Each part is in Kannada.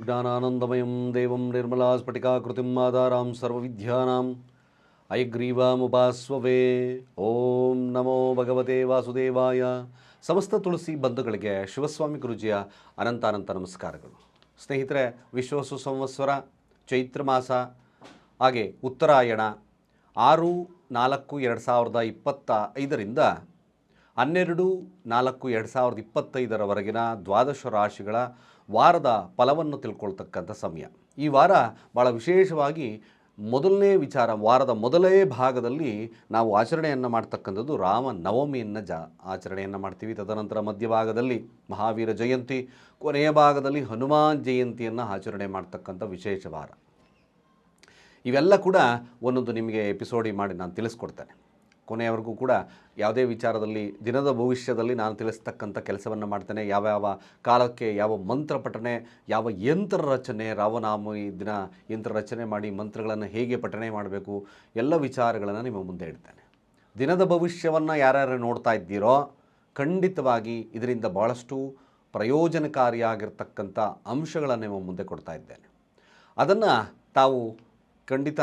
ज्ञानानन्दमयं देवं निर्मलास्फटिकाकृतिम् आधारां सर्वविद्यानाम् ಐಗ್ರೀವಾಮುಪಾಸ್ವವೇ ಓಂ ನಮೋ ಭಗವತೆ ವಾಸುದೇವಾಯ ಸಮಸ್ತ ತುಳಸಿ ಬಂಧುಗಳಿಗೆ ಶಿವಸ್ವಾಮಿ ಗುರುಜಿಯ ಅನಂತ ಅನಂತ ನಮಸ್ಕಾರಗಳು ಸ್ನೇಹಿತರೆ ವಿಶ್ವಸು ಸಂವತ್ಸರ ಚೈತ್ರ ಮಾಸ ಹಾಗೆ ಉತ್ತರಾಯಣ ಆರು ನಾಲ್ಕು ಎರಡು ಸಾವಿರದ ಇಪ್ಪತ್ತ ಐದರಿಂದ ಹನ್ನೆರಡು, ನಾಲ್ಕು, ಎರಡು ಸಾವಿರದ ಇಪ್ಪತ್ತೈದರವರೆಗಿನ ದ್ವಾದಶ ರಾಶಿಗಳ ವಾರದ ಫಲವನ್ನು ತಿಳ್ಕೊಳ್ತಕ್ಕಂಥ ಸಮಯ. ಈ ವಾರ ಭಾಳ ವಿಶೇಷವಾಗಿ ಮೊದಲನೇ ವಿಚಾರ, ವಾರದ ಮೊದಲೇ ಭಾಗದಲ್ಲಿ ನಾವು ಆಚರಣೆಯನ್ನು ಮಾಡ್ತಕ್ಕಂಥದ್ದು ರಾಮ ನವಮಿಯನ್ನು ಜ, ಆಚರಣೆಯನ್ನು ಮಾಡ್ತೀವಿ. ತದನಂತರ ಮಧ್ಯಭಾಗದಲ್ಲಿ ಮಹಾವೀರ ಜಯಂತಿ, ಕೊನೆಯ ಭಾಗದಲ್ಲಿ ಹನುಮಾನ್ ಜಯಂತಿಯನ್ನು ಆಚರಣೆ ಮಾಡ್ತಕ್ಕಂಥ ವಿಶೇಷ ವಾರ. ಇವೆಲ್ಲ ಕೂಡ ಒಂದೊಂದು ನಿಮಗೆ ಎಪಿಸೋಡಿ ಮಾಡಿ ನಾನು ತಿಳಿಸ್ಕೊಡ್ತೇನೆ. ಕೊನೆಯವರೆಗೂ ಕೂಡ ಯಾವುದೇ ವಿಚಾರದಲ್ಲಿ ದಿನದ ಭವಿಷ್ಯದಲ್ಲಿ ನಾನು ತಿಳಿಸ್ತಕ್ಕಂಥ ಕೆಲಸವನ್ನು ಮಾಡ್ತೇನೆ. ಯಾವ ಯಾವ ಕಾಲಕ್ಕೆ ಯಾವ ಮಂತ್ರ ಪಠನೆ ಯಾವ ಯಂತ್ರ ರಚನೆ ರಾವನಾಮಿ ದಿನ ಯಂತ್ರ ರಚನೆ ಮಾಡಿ ಮಂತ್ರಗಳನ್ನು ಹೇಗೆ ಪಠನೆ ಮಾಡಬೇಕು, ಎಲ್ಲ ವಿಚಾರಗಳನ್ನು ನಿಮ್ಮ ಮುಂದೆ ಇಡ್ತೇನೆ. ದಿನದ ಭವಿಷ್ಯವನ್ನು ಯಾರ್ಯಾರು ನೋಡ್ತಾ ಇದ್ದೀರೋ ಖಂಡಿತವಾಗಿ ಇದರಿಂದ ಭಾಳಷ್ಟು ಪ್ರಯೋಜನಕಾರಿಯಾಗಿರ್ತಕ್ಕಂಥ ಅಂಶಗಳನ್ನು ನಿಮ್ಮ ಮುಂದೆ ಕೊಡ್ತಾ ಇದ್ದೇನೆ. ಅದನ್ನು ತಾವು ಖಂಡಿತ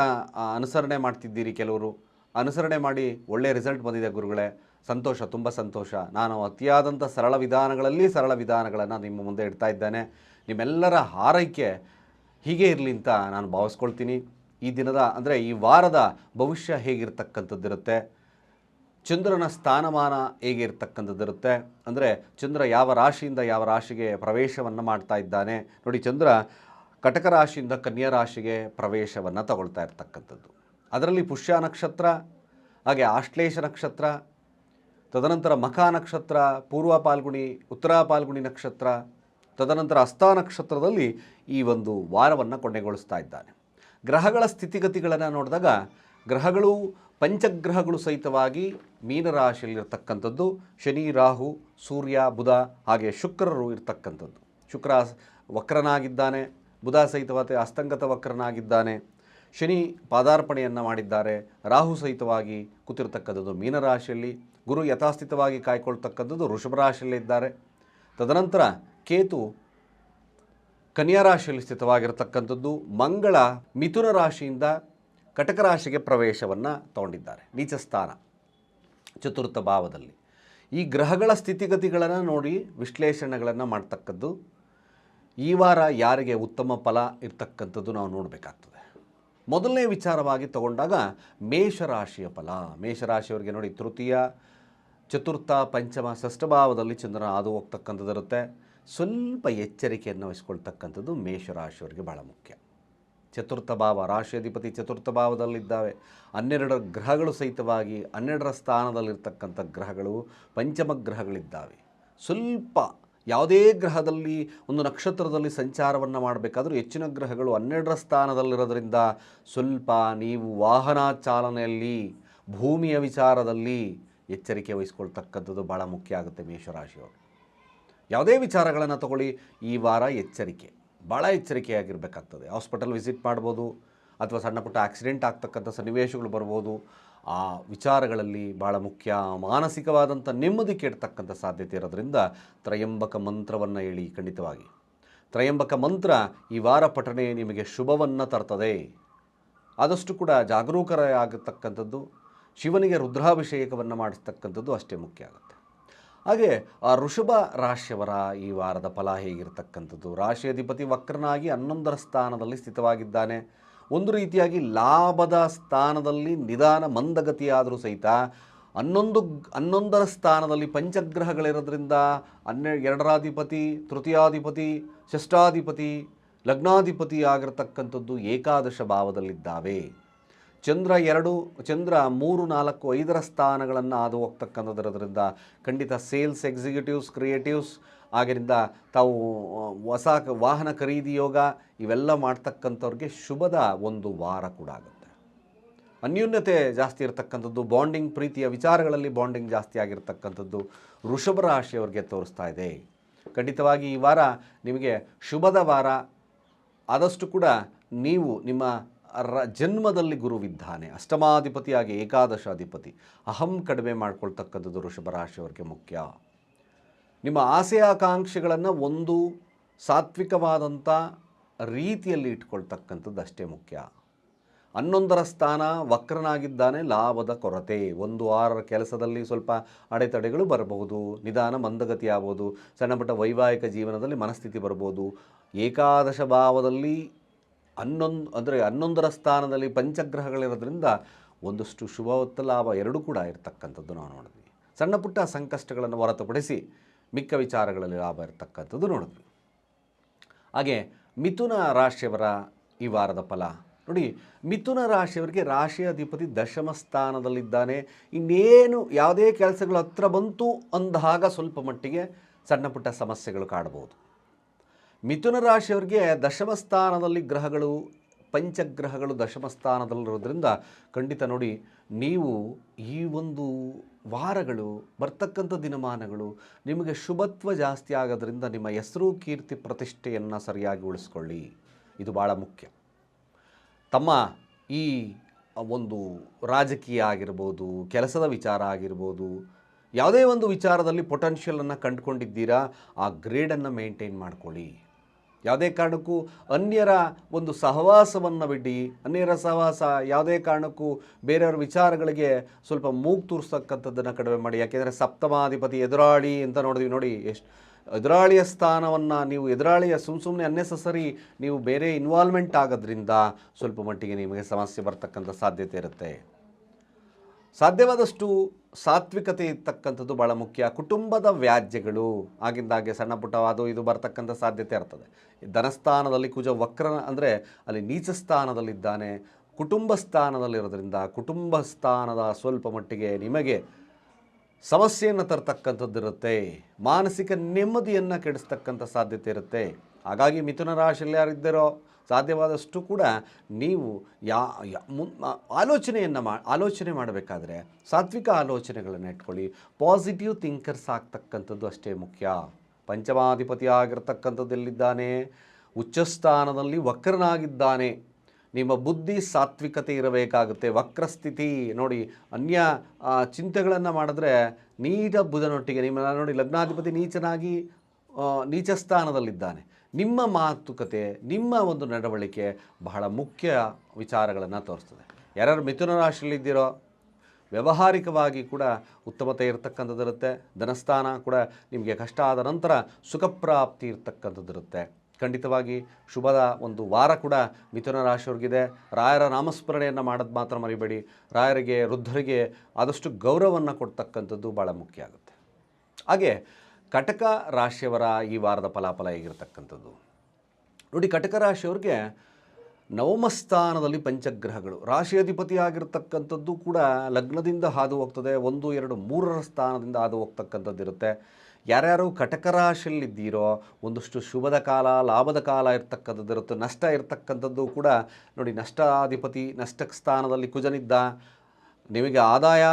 ಅನುಸರಣೆ ಮಾಡ್ತಿದ್ದೀರಿ ಕೆಲವರು. ಅನುಸರಣೆ ಮಾಡಿ ಒಳ್ಳೆಯ ರಿಸಲ್ಟ್ ಬಂದಿದೆ ಗುರುಗಳೇ. ಸಂತೋಷ, ತುಂಬ ಸಂತೋಷ. ನಾನು ಅತಿಯಾದಂಥ ಸರಳ ವಿಧಾನಗಳಲ್ಲಿ ಸರಳ ವಿಧಾನಗಳನ್ನು ನಿಮ್ಮ ಮುಂದೆ ಇಡ್ತಾ ಇದ್ದೇನೆ. ನಿಮ್ಮೆಲ್ಲರ ಹಾರೈಕೆ ಹೀಗೆ ಇರಲಿ ಅಂತ ನಾನು ಭಾವಿಸ್ಕೊಳ್ತೀನಿ. ಈ ದಿನದ, ಅಂದರೆ ಈ ವಾರದ ಭವಿಷ್ಯ ಹೇಗಿರ್ತಕ್ಕಂಥದ್ದಿರುತ್ತೆ? ಚಂದ್ರನ ಸ್ಥಾನಮಾನ ಹೇಗೆ ಇರ್ತಕ್ಕಂಥದ್ದಿರುತ್ತೆ ಅಂದರೆ ಚಂದ್ರ ಯಾವ ರಾಶಿಯಿಂದ ಯಾವ ರಾಶಿಗೆ ಪ್ರವೇಶವನ್ನು ಮಾಡ್ತಾ ಇದ್ದಾನೆ? ನೋಡಿ, ಚಂದ್ರ ಕಟಕ ರಾಶಿಯಿಂದ ಕನ್ಯಾ ರಾಶಿಗೆ ಪ್ರವೇಶವನ್ನು ತಗೊಳ್ತಾ ಇರ್ತಕ್ಕಂಥದ್ದು. ಅದರಲ್ಲಿ ಪುಷ್ಯ ನಕ್ಷತ್ರ, ಹಾಗೆ ಆಶ್ಲೇಷ ನಕ್ಷತ್ರ, ತದನಂತರ ಮಖ ನಕ್ಷತ್ರ, ಪೂರ್ವ ಪಾಲ್ಗುಣಿ, ಉತ್ತರ ಪಾಲ್ಗುಣಿ ನಕ್ಷತ್ರ, ತದನಂತರ ಹಸ್ತ ನಕ್ಷತ್ರದಲ್ಲಿ ಈ ಒಂದು ವಾರವನ್ನು ಕೊನೆಗೊಳಿಸ್ತಾ ಇದ್ದಾನೆ. ಗ್ರಹಗಳ ಸ್ಥಿತಿಗತಿಗಳನ್ನು ನೋಡಿದಾಗ ಗ್ರಹಗಳು ಪಂಚಗ್ರಹಗಳು ಸಹಿತವಾಗಿ ಮೀನರಾಶಿಯಲ್ಲಿರ್ತಕ್ಕಂಥದ್ದು. ಶನಿ, ರಾಹು, ಸೂರ್ಯ, ಬುಧ, ಹಾಗೆ ಶುಕ್ರರು ಇರ್ತಕ್ಕಂಥದ್ದು. ಶುಕ್ರ ವಕ್ರನಾಗಿದ್ದಾನೆ. ಬುಧ ಸಹಿತವಾದ ಅಸ್ತಂಗತ ವಕ್ರನಾಗಿದ್ದಾನೆ. ಶನಿ ಪಾದಾರ್ಪಣೆಯನ್ನು ಮಾಡಿದ್ದಾರೆ. ರಾಹು ಸಹಿತವಾಗಿ ಕೂತಿರ್ತಕ್ಕಂಥದ್ದು ಮೀನರಾಶಿಯಲ್ಲಿ ಗುರು ಯಥಾಸ್ಥಿತವಾಗಿ ಕಾಯ್ಕೊಳ್ತಕ್ಕಂಥದ್ದು ರಾಶಿಯಲ್ಲಿದ್ದಾರೆ ತದನಂತರ ಕೇತು ಕನ್ಯಾ ರಾಶಿಯಲ್ಲಿ ಸ್ಥಿತವಾಗಿರತಕ್ಕಂಥದ್ದು ಮಂಗಳ ಮಿಥುನ ರಾಶಿಯಿಂದ ಕಟಕ ರಾಶಿಗೆ ಪ್ರವೇಶವನ್ನು ತಗೊಂಡಿದ್ದಾರೆ. ನೀಚ ಸ್ಥಾನ, ಚತುರ್ಥ ಭಾವದಲ್ಲಿ. ಈ ಗ್ರಹಗಳ ಸ್ಥಿತಿಗತಿಗಳನ್ನು ನೋಡಿ ವಿಶ್ಲೇಷಣೆಗಳನ್ನು ಮಾಡ್ತಕ್ಕದ್ದು ಈ ವಾರ ಯಾರಿಗೆ ಉತ್ತಮ ಫಲ ಇರ್ತಕ್ಕಂಥದ್ದು ನಾವು ನೋಡಬೇಕಾಗ್ತದೆ. ಮೊದಲನೇ ವಿಚಾರವಾಗಿ ತಗೊಂಡಾಗ ಮೇಷರಾಶಿಯ ಫಲ. ಮೇಷರಾಶಿಯವರಿಗೆ ನೋಡಿ, ತೃತೀಯ, ಚತುರ್ಥ, ಪಂಚಮ, ಷಷ್ಠಭಾವದಲ್ಲಿ ಚಂದ್ರನ ಹಾದು ಹೋಗ್ತಕ್ಕಂಥದ್ದಿರುತ್ತೆ ಸ್ವಲ್ಪ ಎಚ್ಚರಿಕೆಯನ್ನು ವಹಿಸ್ಕೊಳ್ತಕ್ಕಂಥದ್ದು ಮೇಷರಾಶಿಯವರಿಗೆ ಭಾಳ ಮುಖ್ಯ. ಚತುರ್ಥ ಭಾವ ರಾಶಿಯಾಧಿಪತಿ ಚತುರ್ಥ ಭಾವದಲ್ಲಿದ್ದಾವೆ. ಹನ್ನೆರಡು ಗ್ರಹಗಳು ಸಹಿತವಾಗಿ, ಹನ್ನೆರಡರ ಸ್ಥಾನದಲ್ಲಿರ್ತಕ್ಕಂಥ ಗ್ರಹಗಳು, ಪಂಚಮ ಗ್ರಹಗಳಿದ್ದಾವೆ. ಸ್ವಲ್ಪ ಯಾವುದೇ ಗ್ರಹದಲ್ಲಿ ಒಂದು ನಕ್ಷತ್ರದಲ್ಲಿ ಸಂಚಾರವನ್ನು ಮಾಡಬೇಕಾದರೂ ಹೆಚ್ಚಿನ ಗ್ರಹಗಳು ಹನ್ನೆರಡರ ಸ್ಥಾನದಲ್ಲಿರೋದ್ರಿಂದ ಸ್ವಲ್ಪ ನೀವು ವಾಹನ ಚಾಲನೆಯಲ್ಲಿ, ಭೂಮಿಯ ವಿಚಾರದಲ್ಲಿ ಎಚ್ಚರಿಕೆ ವಹಿಸ್ಕೊಳ್ತಕ್ಕಂಥದ್ದು ಭಾಳ ಮುಖ್ಯ ಆಗುತ್ತೆ ಮೇಷರಾಶಿಯವರು. ಯಾವುದೇ ವಿಚಾರಗಳನ್ನು ತಗೊಳ್ಳಿ, ಈ ವಾರ ಎಚ್ಚರಿಕೆ ಭಾಳ ಎಚ್ಚರಿಕೆಯಾಗಿರಬೇಕಾಗ್ತದೆ. ಹಾಸ್ಪಿಟಲ್ ವಿಸಿಟ್ ಮಾಡ್ಬೋದು ಅಥವಾ ಸಣ್ಣ ಪುಟ್ಟ ಆಕ್ಸಿಡೆಂಟ್ ಆಗ್ತಕ್ಕಂಥ ಸನ್ನಿವೇಶಗಳು ಬರ್ಬೋದು, ಆ ವಿಚಾರಗಳಲ್ಲಿ ಭಾಳ ಮುಖ್ಯ, ಮಾನಸಿಕವಾದಂಥ ನೆಮ್ಮದಿ ಕೆಡ್ತಕ್ಕಂಥ ಸಾಧ್ಯತೆ ಇರೋದ್ರಿಂದ ತ್ರಯಂಬಕ ಮಂತ್ರವನ್ನು ಹೇಳಿ ಖಂಡಿತವಾಗಿ. ತ್ರಯಂಬಕ ಮಂತ್ರ ಈ ವಾರ ಪಠಣೆ ನಿಮಗೆ ಶುಭವನ್ನು ತರ್ತದೆ. ಆದಷ್ಟು ಕೂಡ ಜಾಗರೂಕರ ಆಗತಕ್ಕಂಥದ್ದು ಶಿವನಿಗೆ ರುದ್ರಾಭಿಷೇಕವನ್ನು ಮಾಡಿಸ್ತಕ್ಕಂಥದ್ದು ಅಷ್ಟೇ ಮುಖ್ಯ ಆಗುತ್ತೆ. ಹಾಗೆ ಆ ಋಷಭ ರಾಶಿಯವರ ಈ ವಾರದ ಫಲ ಹೇಗಿರ್ತಕ್ಕಂಥದ್ದು? ರಾಶಿಯಾಧಿಪತಿ ವಕ್ರನಾಗಿ ಹನ್ನೊಂದರ ಸ್ಥಾನದಲ್ಲಿ ಸ್ಥಿತವಾಗಿದ್ದಾನೆ. ಒಂದು ರೀತಿಯಾಗಿ ಲಾಭದ ಸ್ಥಾನದಲ್ಲಿ ನಿಧಾನ ಮಂದಗತಿಯಾದರೂ ಸಹಿತ ಹನ್ನೊಂದು ಹನ್ನೊಂದರ ಸ್ಥಾನದಲ್ಲಿ ಪಂಚಗ್ರಹಗಳಿರೋದ್ರಿಂದ ಹನ್ನೆ ಎರಡರಾಧಿಪತಿ, ತೃತೀಯಾಧಿಪತಿ, ಷಷ್ಠಾಧಿಪತಿ, ಲಗ್ನಾಧಿಪತಿ ಆಗಿರತಕ್ಕಂಥದ್ದು ಏಕಾದಶ ಭಾವದಲ್ಲಿದ್ದಾವೆ. ಚಂದ್ರ ಎರಡು, ಚಂದ್ರ ಮೂರು, ನಾಲ್ಕು, ಐದರ ಸ್ಥಾನಗಳನ್ನು ಹಾದು ಹೋಗ್ತಕ್ಕಂಥದ್ದಿರೋದ್ರಿಂದ ಖಂಡಿತ ಸೇಲ್ಸ್, ಎಕ್ಸಿಕ್ಯೂಟಿವ್ಸ್, ಕ್ರಿಯೇಟಿವ್ಸ್ ಆಗಿರಿಂದ ತಾವು ಹೊಸ ವಾಹನ ಖರೀದಿ ಯೋಗ ಇವೆಲ್ಲ ಮಾಡ್ತಕ್ಕಂಥವ್ರಿಗೆ ಶುಭದ ಒಂದು ವಾರ ಕೂಡ ಆಗುತ್ತೆ. ಅನ್ಯೂನ್ಯತೆ ಜಾಸ್ತಿ ಇರತಕ್ಕಂಥದ್ದು, ಬಾಂಡಿಂಗ್ ಪ್ರೀತಿಯ ವಿಚಾರಗಳಲ್ಲಿ ಬಾಂಡಿಂಗ್ ಜಾಸ್ತಿ ಆಗಿರ್ತಕ್ಕಂಥದ್ದು ವೃಷಭ ರಾಶಿಯವರಿಗೆ ತೋರಿಸ್ತಾ ಇದೆ. ಖಂಡಿತವಾಗಿ ಈ ವಾರ ನಿಮಗೆ ಶುಭದ ವಾರ. ಆದಷ್ಟು ಕೂಡ ನೀವು ನಿಮ್ಮ ರ, ಜನ್ಮದಲ್ಲಿ ಗುರುವಿದ್ದಾನೆ. ಅಷ್ಟಮಾಧಿಪತಿಯಾಗಿ ಏಕಾದಶಾಧಿಪತಿ. ಅಹಂ ಕಡಿಮೆ ಮಾಡ್ಕೊಳ್ತಕ್ಕಂಥದ್ದು ವೃಷಭ ರಾಶಿಯವರಿಗೆ ಮುಖ್ಯ. ನಿಮ್ಮ ಆಸೆ ಆಕಾಂಕ್ಷೆಗಳನ್ನು ಒಂದು ಸಾತ್ವಿಕವಾದಂಥ ರೀತಿಯಲ್ಲಿ ಇಟ್ಕೊಳ್ತಕ್ಕಂಥದ್ದು ಅಷ್ಟೇ ಮುಖ್ಯ. ಹನ್ನೊಂದರ ಸ್ಥಾನ ವಕ್ರನಾಗಿದ್ದಾನೆ, ಲಾಭದ ಕೊರತೆ. ಒಂದು ಆರರ ಕೆಲಸದಲ್ಲಿ ಸ್ವಲ್ಪ ಅಡೆತಡೆಗಳು ಬರಬಹುದು, ನಿಧಾನ ಮಂದಗತಿ ಆಗ್ಬೋದು ಸಣ್ಣ ಪುಟ್ಟ ವೈವಾಹಿಕ ಜೀವನದಲ್ಲಿ ಮನಸ್ಥಿತಿ ಬರ್ಬೋದು. ಏಕಾದಶ ಭಾವದಲ್ಲಿ ಹನ್ನೊಂದು ಅಂದರೆ ಹನ್ನೊಂದರ ಸ್ಥಾನದಲ್ಲಿ ಪಂಚಗ್ರಹಗಳಿರೋದ್ರಿಂದ ಒಂದಷ್ಟು ಶುಭವತ್ತ ಲಾಭ ಎರಡೂ ಕೂಡ ಇರತಕ್ಕಂಥದ್ದು ನಾವು ನೋಡಿದ್ವಿ. ಸಣ್ಣ ಪುಟ್ಟ ಸಂಕಷ್ಟಗಳನ್ನು ಹೊರತುಪಡಿಸಿ ಮಿಕ್ಕ ವಿಚಾರಗಳಲ್ಲಿ ಲಾಭ ಇರತಕ್ಕಂಥದ್ದು ನೋಡಿದ್ವಿ. ಹಾಗೆ ಮಿಥುನ ರಾಶಿಯವರ ಈ ವಾರದ ಫಲ. ನೋಡಿ, ಮಿಥುನ ರಾಶಿಯವರಿಗೆ ರಾಶಿ ಅಧಿಪತಿ ದಶಮ ಸ್ಥಾನದಲ್ಲಿದ್ದಾನೆ. ಇನ್ನೇನು ಯಾವುದೇ ಕೆಲಸಗಳು ಹತ್ರ ಬಂತು ಅಂದಾಗ ಸ್ವಲ್ಪ ಮಟ್ಟಿಗೆ ಸಣ್ಣ ಪುಟ್ಟ ಸಮಸ್ಯೆಗಳು ಕಾಡಬಹುದು. ಮಿಥುನ ರಾಶಿಯವರಿಗೆ ದಶಮ ಸ್ಥಾನದಲ್ಲಿ ಗ್ರಹಗಳು, ಪಂಚಗ್ರಹಗಳು ದಶಮ ಸ್ಥಾನದಲ್ಲಿರೋದ್ರಿಂದ ಖಂಡಿತ ನೋಡಿ, ನೀವು ಈ ಒಂದು ವಾರಗಳು, ಬರ್ತಕ್ಕಂಥ ದಿನಮಾನಗಳು ನಿಮಗೆ ಶುಭತ್ವ ಜಾಸ್ತಿ ಆಗೋದ್ರಿಂದ ನಿಮ್ಮ ಹೆಸರು, ಕೀರ್ತಿ, ಪ್ರತಿಷ್ಠೆಯನ್ನು ಸರಿಯಾಗಿ ಉಳಿಸ್ಕೊಳ್ಳಿ. ಇದು ಭಾಳ ಮುಖ್ಯ. ತಮ್ಮ ಈ ಒಂದು ರಾಜಕೀಯ ಆಗಿರ್ಬೋದು, ಕೆಲಸದ ವಿಚಾರ ಆಗಿರ್ಬೋದು, ಯಾವುದೇ ಒಂದು ವಿಚಾರದಲ್ಲಿ ಪೊಟೆನ್ಷಿಯಲನ್ನು ಕಂಡುಕೊಂಡಿದ್ದೀರಾ, ಆ ಗ್ರೇಡನ್ನು ಮೇಂಟೈನ್ ಮಾಡ್ಕೊಳ್ಳಿ. ಯಾವುದೇ ಕಾರಣಕ್ಕೂ ಅನ್ಯರ ಒಂದು ಸಹವಾಸವನ್ನು ಬಿಡಿ, ಅನ್ಯರ ಸಹವಾಸ ಯಾವುದೇ ಕಾರಣಕ್ಕೂ ಬೇರೆಯವ್ರ ವಿಚಾರಗಳಿಗೆ ಸ್ವಲ್ಪ ಮೂಗು ತೂರಿಸ್ತಕ್ಕಂಥದ್ದನ್ನು ಕಡಿಮೆ ಮಾಡಿ. ಯಾಕೆಂದರೆ ಸಪ್ತಮಾಧಿಪತಿ ಎದುರಾಳಿ ಅಂತ ನೋಡಿದ್ವಿ ನೋಡಿ, ಎಷ್ಟು ಎದುರಾಳಿಯ ಸ್ಥಾನವನ್ನು ನೀವು, ಎದುರಾಳಿಯ ಸುಮ್ಮ ಸುಮ್ಮನೆ ಅನ್ನೆಸಸರಿ ನೀವು ಬೇರೆ ಇನ್ವಾಲ್ವ್ಮೆಂಟ್ ಆಗೋದ್ರಿಂದ ಸ್ವಲ್ಪ ಮಟ್ಟಿಗೆ ನಿಮಗೆ ಸಮಸ್ಯೆ ಬರ್ತಕ್ಕಂಥ ಸಾಧ್ಯತೆ ಇರುತ್ತೆ. ಸಾಧ್ಯವಾದಷ್ಟು ಸಾತ್ವಿಕತೆ ಇರ್ತಕ್ಕಂಥದ್ದು ಭಾಳ ಮುಖ್ಯ. ಕುಟುಂಬದ ವ್ಯಾಜ್ಯಗಳು ಆಗಿಂದಾಗೆ ಸಣ್ಣ ಪುಟ್ಟ ಅದು ಇದು ಬರ್ತಕ್ಕಂಥ ಸಾಧ್ಯತೆ ಇರ್ತದೆ. ಧನಸ್ಥಾನದಲ್ಲಿ ಕುಜ ವಕ್ರ ಅಂದರೆ ಅಲ್ಲಿ ನೀಚ ಸ್ಥಾನದಲ್ಲಿದ್ದಾನೆ. ಕುಟುಂಬ ಸ್ಥಾನದಲ್ಲಿರೋದ್ರಿಂದ ಕುಟುಂಬ ಸ್ಥಾನದ ಸ್ವಲ್ಪ ಮಟ್ಟಿಗೆ ನಿಮಗೆ ಸಮಸ್ಯೆಯನ್ನು ತರ್ತಕ್ಕಂಥದ್ದಿರುತ್ತೆ. ಮಾನಸಿಕ ನೆಮ್ಮದಿಯನ್ನು ಕೆಡಿಸ್ತಕ್ಕಂಥ ಸಾಧ್ಯತೆ ಇರುತ್ತೆ. ಹಾಗಾಗಿ ಮಿಥುನ ರಾಶಿಯಲ್ಲಿ ಯಾರಿದ್ದಾರೋ ಸಾಧ್ಯವಾದಷ್ಟು ಕೂಡ ನೀವು ಯಾ ಆಲೋಚನೆಯನ್ನು ಮಾ, ಆಲೋಚನೆ ಮಾಡಬೇಕಾದ್ರೆ ಸಾತ್ವಿಕ ಆಲೋಚನೆಗಳನ್ನು ಇಟ್ಕೊಳ್ಳಿ. ಪಾಸಿಟಿವ್ ಥಿಂಕರ್ಸ್ ಆಗ್ತಕ್ಕಂಥದ್ದು ಅಷ್ಟೇ ಮುಖ್ಯ. ಪಂಚಮಾಧಿಪತಿ ಆಗಿರ್ತಕ್ಕಂಥದ್ದು ಎಲ್ಲಿದ್ದಾನೆ? ಉಚ್ಚಸ್ಥಾನದಲ್ಲಿ ವಕ್ರನಾಗಿದ್ದಾನೆ. ನಿಮ್ಮ ಬುದ್ಧಿ ಸಾತ್ವಿಕತೆ ಇರಬೇಕಾಗುತ್ತೆ. ವಕ್ರಸ್ಥಿತಿ. ನೋಡಿ, ಅನ್ಯ ಚಿಂತೆಗಳನ್ನು ಮಾಡಿದ್ರೆ ನೀಟ ಬುಧನೊಟ್ಟಿಗೆ, ನಿಮ್ಮ, ನೋಡಿ, ಲಗ್ನಾಧಿಪತಿ ನೀಚನಾಗಿ ನೀಚ ಸ್ಥಾನದಲ್ಲಿದ್ದಾನೆ ನಿಮ್ಮ ಮಾತುಕತೆ, ನಿಮ್ಮ ಒಂದು ನಡವಳಿಕೆ ಬಹಳ ಮುಖ್ಯ ವಿಚಾರಗಳನ್ನು ತೋರಿಸ್ತದೆ. ಯಾರ್ಯಾರು ಮಿಥುನ ರಾಶಿಯಲ್ಲಿದ್ದೀರೋ ವ್ಯವಹಾರಿಕವಾಗಿ ಕೂಡ ಉತ್ತಮತೆ ಇರತಕ್ಕಂಥದ್ದಿರುತ್ತೆ ಧನಸ್ಥಾನ ಕೂಡ ನಿಮಗೆ ಕಷ್ಟ ಆದ ನಂತರ ಸುಖಪ್ರಾಪ್ತಿ ಇರತಕ್ಕಂಥದ್ದಿರುತ್ತೆ ಖಂಡಿತವಾಗಿ ಶುಭದ ಒಂದು ವಾರ ಕೂಡ ಮಿಥುನ ರಾಶಿಯವ್ರಿಗಿದೆ. ರಾಯರ ನಾಮಸ್ಮರಣೆಯನ್ನು ಮಾಡೋದು ಮಾತ್ರ ಮರಿಬೇಡಿ. ರಾಯರಿಗೆ, ವೃದ್ಧರಿಗೆ ಆದಷ್ಟು ಗೌರವವನ್ನು ಕೊಡ್ತಕ್ಕಂಥದ್ದು ಭಾಳ ಮುಖ್ಯ ಆಗುತ್ತೆ. ಹಾಗೆ ಕಟಕ ರಾಶಿಯವರ ಈ ವಾರದ ಫಲಾಫಲ ಹೇಗಿರ್ತಕ್ಕಂಥದ್ದು? ನೋಡಿ, ಕಟಕ ರಾಶಿಯವ್ರಿಗೆ ನವಮ ಸ್ಥಾನದಲ್ಲಿ ಪಂಚಗ್ರಹಗಳು. ರಾಶಿ ಅಧಿಪತಿ ಆಗಿರ್ತಕ್ಕಂಥದ್ದು ಕೂಡ ಲಗ್ನದಿಂದ ಹಾದು ಹೋಗ್ತದೆ. ಒಂದು, ಎರಡು, ಮೂರರ ಸ್ಥಾನದಿಂದ ಹಾದು ಹೋಗ್ತಕ್ಕಂಥದ್ದು ಇರುತ್ತೆ. ಯಾರ್ಯಾರು ಕಟಕ ರಾಶಿಯಲ್ಲಿದ್ದೀರೋ, ಒಂದಷ್ಟು ಶುಭದ ಕಾಲ, ಲಾಭದ ಕಾಲ ಇರ್ತಕ್ಕಂಥದ್ದು ಇರುತ್ತೆ. ನಷ್ಟ ಇರ್ತಕ್ಕಂಥದ್ದು ಕೂಡ ನೋಡಿ, ನಷ್ಟಾಧಿಪತಿ ನಷ್ಟ ಸ್ಥಾನದಲ್ಲಿ ಕುಜನಿದ್ದ ನಿಮಗೆ ಆದಾಯ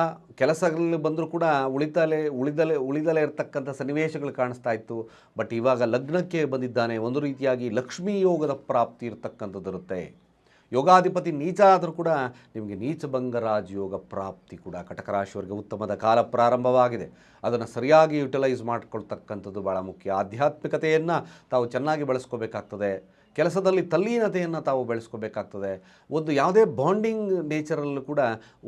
ಕೆಲಸಗಳಲ್ಲಿ ಬಂದರೂ ಕೂಡ ಉಳಿತಲೇ, ಉಳಿದಲೇ ಉಳಿದಲೇ ಇರತಕ್ಕಂಥ ಸನ್ನಿವೇಶಗಳು ಕಾಣಿಸ್ತಾ ಇತ್ತು. ಬಟ್ ಇವಾಗ ಲಗ್ನಕ್ಕೆ ಬಂದಿದ್ದಾನೆ. ಒಂದು ರೀತಿಯಾಗಿ ಲಕ್ಷ್ಮೀ ಯೋಗದ ಪ್ರಾಪ್ತಿ ಇರತಕ್ಕಂಥದ್ದು ಇರುತ್ತೆ. ಯೋಗಾಧಿಪತಿ ನೀಚ ಆದರೂ ಕೂಡ ನಿಮಗೆ ನೀಚ ಭಂಗರಾಜ ಯೋಗ ಪ್ರಾಪ್ತಿ ಕೂಡ ಕಟಕ ರಾಶಿಯವರಿಗೆ ಉತ್ತಮದ ಕಾಲ ಪ್ರಾರಂಭವಾಗಿದೆ. ಅದನ್ನು ಸರಿಯಾಗಿ ಯುಟಿಲೈಸ್ ಮಾಡಿಕೊಳ್ತಕ್ಕಂಥದ್ದು ಭಾಳ ಮುಖ್ಯ. ಆಧ್ಯಾತ್ಮಿಕತೆಯನ್ನು ತಾವು ಚೆನ್ನಾಗಿ ಬಳಸ್ಕೋಬೇಕಾಗ್ತದೆ. ಕೆಲಸದಲ್ಲಿ ತಲ್ಲೀನತೆಯನ್ನು ತಾವು ಬೆಳೆಸ್ಕೋಬೇಕಾಗ್ತದೆ. ಒಂದು ಯಾವುದೇ ಬಾಂಡಿಂಗ್ ನೇಚರಲ್ಲೂ ಕೂಡ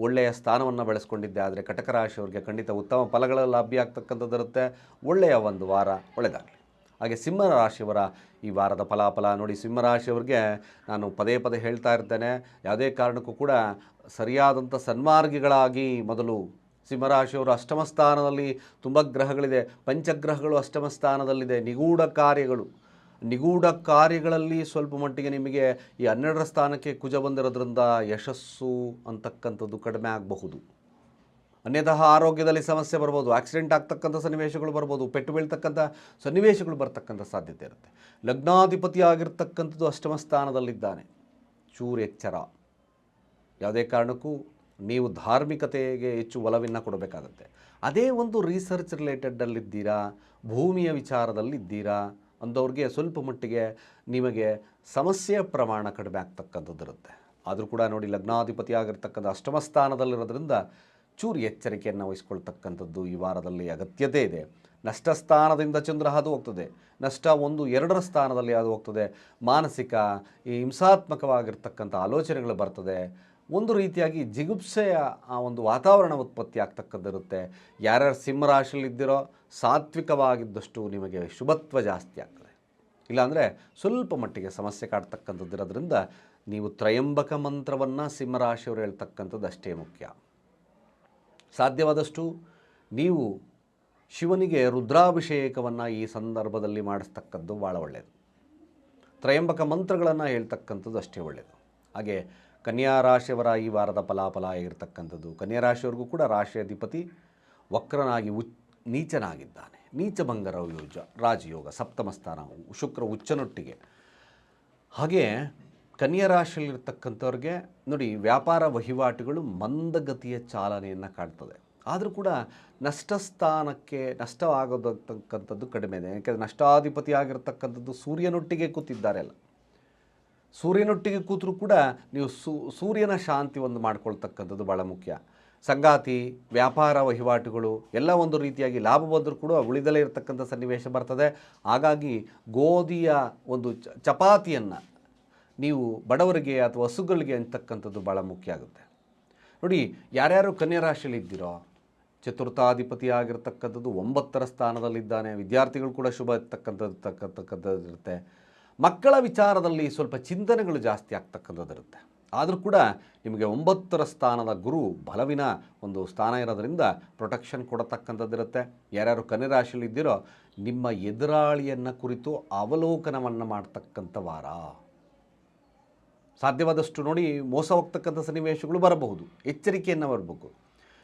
ಒಳ್ಳೆಯ ಸ್ಥಾನವನ್ನು ಬೆಳೆಸ್ಕೊಂಡಿದ್ದೆ. ಆದರೆ ಕಟಕ ರಾಶಿಯವರಿಗೆ ಖಂಡಿತ ಉತ್ತಮ ಫಲಗಳ ಲಭ್ಯ ಆಗ್ತಕ್ಕಂಥದ್ದಿರುತ್ತೆ. ಒಳ್ಳೆಯ ಒಂದು ವಾರ ಒಳ್ಳೆಯದಾಗಲಿ ಹಾಗೆ ಸಿಂಹ ರಾಶಿಯವರ ಈ ವಾರದ ಫಲಾಫಲ ನೋಡಿ ಸಿಂಹ ರಾಶಿಯವರಿಗೆ ನಾನು ಪದೇ ಪದೇ ಹೇಳ್ತಾ ಇರ್ತೇನೆ. ಯಾವುದೇ ಕಾರಣಕ್ಕೂ ಕೂಡ ಸರಿಯಾದಂಥ ಸನ್ಮಾರ್ಗಿಗಳಾಗಿ ಮೊದಲು ಸಿಂಹರಾಶಿಯವರು ಅಷ್ಟಮ ಸ್ಥಾನದಲ್ಲಿ ತುಂಬ ಗ್ರಹಗಳಿದೆ. ಪಂಚಗ್ರಹಗಳು ಅಷ್ಟಮ ಸ್ಥಾನದಲ್ಲಿದೆ. ನಿಗೂಢ ಕಾರ್ಯಗಳು. ನಿಗೂಢ ಕಾರ್ಯಗಳಲ್ಲಿ ಸ್ವಲ್ಪ ಮಟ್ಟಿಗೆ ನಿಮಗೆ ಈ ಹನ್ನೆರಡರ ಸ್ಥಾನಕ್ಕೆ ಕುಜ ಬಂದಿರೋದ್ರಿಂದ ಯಶಸ್ಸು ಅಂತಕ್ಕಂಥದ್ದು ಕಡಿಮೆ ಆಗಬಹುದು. ಅನ್ಯತಃ ಆರೋಗ್ಯದಲ್ಲಿ ಸಮಸ್ಯೆ ಬರ್ಬೋದು ಆಕ್ಸಿಡೆಂಟ್ ಆಗ್ತಕ್ಕಂಥ ಸನ್ನಿವೇಶಗಳು ಬರ್ಬೋದು, ಪೆಟ್ಟು ಬೀಳ್ತಕ್ಕಂಥ ಸನ್ನಿವೇಶಗಳು ಬರ್ತಕ್ಕಂಥ ಸಾಧ್ಯತೆ ಇರುತ್ತೆ. ಲಗ್ನಾಧಿಪತಿ ಆಗಿರ್ತಕ್ಕಂಥದ್ದು ಅಷ್ಟಮ ಸ್ಥಾನದಲ್ಲಿದ್ದಾನೆ. ಚೂರು ಎಚ್ಚರ ಯಾವುದೇ ಕಾರಣಕ್ಕೂ ನೀವು ಧಾರ್ಮಿಕತೆಗೆ ಹೆಚ್ಚು ಒಲವನ್ನು ಕೊಡಬೇಕಾಗತ್ತೆ. ಅದೇ ಒಂದು ರಿಸರ್ಚ್ ರಿಲೇಟೆಡಲ್ಲಿದ್ದೀರಾ ಭೂಮಿಯ ವಿಚಾರದಲ್ಲಿದ್ದೀರಾ ಅಂದವ್ರಿಗೆ ಸ್ವಲ್ಪ ಮಟ್ಟಿಗೆ ನಿಮಗೆ ಸಮಸ್ಯೆಯ ಪ್ರಮಾಣ ಕಡಿಮೆ ಆಗ್ತಕ್ಕಂಥದ್ದು ಇರುತ್ತೆ. ಆದರೂ ಕೂಡ ನೋಡಿ ಲಗ್ನಾಧಿಪತಿ ಆಗಿರ್ತಕ್ಕಂಥ ಅಷ್ಟಮ ಸ್ಥಾನದಲ್ಲಿರೋದ್ರಿಂದ ಚೂರು ಎಚ್ಚರಿಕೆಯನ್ನು ವಹಿಸ್ಕೊಳ್ತಕ್ಕಂಥದ್ದು ಈ ವಾರದಲ್ಲಿ ಅಗತ್ಯತೆ ಇದೆ. ನಷ್ಟ ಸ್ಥಾನದಿಂದ ಚಂದ್ರ ಹಾದು ಹೋಗ್ತದೆ. ನಷ್ಟ ಒಂದು ಎರಡರ ಸ್ಥಾನದಲ್ಲಿ ಅದು ಹೋಗ್ತದೆ. ಮಾನಸಿಕ ಈ ಹಿಂಸಾತ್ಮಕವಾಗಿರ್ತಕ್ಕಂಥ ಆಲೋಚನೆಗಳು ಬರ್ತದೆ. ಒಂದು ರೀತಿಯಾಗಿ ಜಿಗುಪ್ಸೆಯ ಆ ಒಂದು ವಾತಾವರಣ ಉತ್ಪತ್ತಿ ಆಗ್ತಕ್ಕದ್ದಿರುತ್ತೆ ಯಾರ್ಯಾರು ಸಿಂಹರಾಶಿಯಲ್ಲಿದ್ದೀರೋ ಸಾತ್ವಿಕವಾಗಿದ್ದಷ್ಟು ನಿಮಗೆ ಶುಭತ್ವ ಜಾಸ್ತಿ ಆಗ್ತದೆ. ಇಲ್ಲಾಂದರೆ ಸ್ವಲ್ಪ ಮಟ್ಟಿಗೆ ಸಮಸ್ಯೆ ಕಾಡ್ತಕ್ಕಂಥದ್ದಿರೋದ್ರಿಂದ ನೀವು ತ್ರಯಂಬಕ ಮಂತ್ರವನ್ನು ಸಿಂಹರಾಶಿಯವರು ಹೇಳ್ತಕ್ಕಂಥದ್ದು ಅಷ್ಟೇ ಮುಖ್ಯ. ಸಾಧ್ಯವಾದಷ್ಟು ನೀವು ಶಿವನಿಗೆ ರುದ್ರಾಭಿಷೇಕವನ್ನು ಈ ಸಂದರ್ಭದಲ್ಲಿ ಮಾಡಿಸ್ತಕ್ಕದ್ದು ಭಾಳ ಒಳ್ಳೆಯದು ತ್ರಯಂಬಕ ಮಂತ್ರಗಳನ್ನು ಹೇಳ್ತಕ್ಕಂಥದ್ದು ಅಷ್ಟೇ ಒಳ್ಳೆಯದು ಹಾಗೆ ಕನ್ಯಾ ರಾಶಿಯವರ ಈ ವಾರದ ಫಲಾಫಲ ಆಗಿರ್ತಕ್ಕಂಥದ್ದು. ಕನ್ಯಾ ರಾಶಿಯವರಿಗೂ ಕೂಡ ರಾಶಿಯಾಧಿಪತಿ ವಕ್ರನಾಗಿ ಉಚ್, ನೀಚನಾಗಿದ್ದಾನೆ. ನೀಚಭಂಗರ ಯೋಜ, ರಾಜಯೋಗ, ಸಪ್ತಮ ಸ್ಥಾನ, ಶುಕ್ರ ಉಚ್ಚನೊಟ್ಟಿಗೆ. ಹಾಗೆ ಕನ್ಯಾ ರಾಶಿಯಲ್ಲಿರ್ತಕ್ಕಂಥವ್ರಿಗೆ ನೋಡಿ, ವ್ಯಾಪಾರ ವಹಿವಾಟುಗಳು ಮಂದಗತಿಯ ಚಾಲನೆಯನ್ನು ಕಾಡ್ತದೆ ಆದರೂ ಕೂಡ ನಷ್ಟ ಸ್ಥಾನಕ್ಕೆ ನಷ್ಟವಾಗೋದಕ್ಕಂಥದ್ದು ಕಡಿಮೆ ಇದೆ ಯಾಕೆಂದರೆ ನಷ್ಟಾಧಿಪತಿ ಆಗಿರ್ತಕ್ಕಂಥದ್ದು ಸೂರ್ಯನೊಟ್ಟಿಗೆ ಕೂತಿದ್ದಾರೆ ಅಲ್ಲ. ಸೂರ್ಯನೊಟ್ಟಿಗೆ ಕೂತರೂ ಕೂಡ ನೀವು ಸೂರ್ಯನ ಶಾಂತಿ ಒಂದು ಮಾಡ್ಕೊಳ್ತಕ್ಕಂಥದ್ದು ಭಾಳ ಮುಖ್ಯ. ಸಂಗಾತಿ, ವ್ಯಾಪಾರ ವಹಿವಾಟುಗಳು ಎಲ್ಲ ಒಂದು ರೀತಿಯಾಗಿ ಲಾಭ ಬಂದರೂ ಕೂಡ ಉಳಿದಲೇ ಇರತಕ್ಕಂಥ ಸನ್ನಿವೇಶ ಬರ್ತದೆ. ಹಾಗಾಗಿ ಗೋಧಿಯ ಒಂದು ಚಪಾತಿಯನ್ನು ನೀವು ಬಡವರಿಗೆ ಅಥವಾ ಹಸುಗಳಿಗೆ ಅಂತಕ್ಕಂಥದ್ದು ಭಾಳ ಮುಖ್ಯ ಆಗುತ್ತೆ. ನೋಡಿ, ಯಾರ್ಯಾರು ಕನ್ಯಾ ರಾಶಿಯಲ್ಲಿ ಇದ್ದೀರೋ, ಚತುರ್ಥಾಧಿಪತಿ ಆಗಿರ್ತಕ್ಕಂಥದ್ದು ಒಂಬತ್ತರ ಸ್ಥಾನದಲ್ಲಿದ್ದಾನೆ, ವಿದ್ಯಾರ್ಥಿಗಳು ಕೂಡ ಶುಭ ಇರ್ತಕ್ಕಂಥದ್ದು ತಕ್ಕಂಥದ್ದು ಇರುತ್ತೆ. ಮಕ್ಕಳ ವಿಚಾರದಲ್ಲಿ ಸ್ವಲ್ಪ ಚಿಂತನೆಗಳು ಜಾಸ್ತಿ ಆಗ್ತಕ್ಕಂಥದ್ದಿರುತ್ತೆ. ಆದರೂ ಕೂಡ ನಿಮಗೆ ಒಂಬತ್ತರ ಸ್ಥಾನದ ಗುರು ಬಲವಿನ ಒಂದು ಸ್ಥಾನ ಇರೋದರಿಂದ ಪ್ರೊಟೆಕ್ಷನ್ ಕೊಡತಕ್ಕಂಥದ್ದಿರುತ್ತೆ. ಯಾರ್ಯಾರು ಕನ್ಯಾ ರಾಶಿಯಲ್ಲಿ ಇದ್ದೀರೋ ನಿಮ್ಮ ಎದುರಾಳಿಯನ್ನು ಕುರಿತು ಅವಲೋಕನವನ್ನು ಮಾಡ್ತಕ್ಕಂಥ ವಾರ. ಸಾಧ್ಯವಾದಷ್ಟು ನೋಡಿ ಮೋಸ ಹೋಗ್ತಕ್ಕಂಥ ಸನ್ನಿವೇಶಗಳು ಬರಬಹುದು. ಎಚ್ಚರಿಕೆಯನ್ನು ಬರಬೇಕು.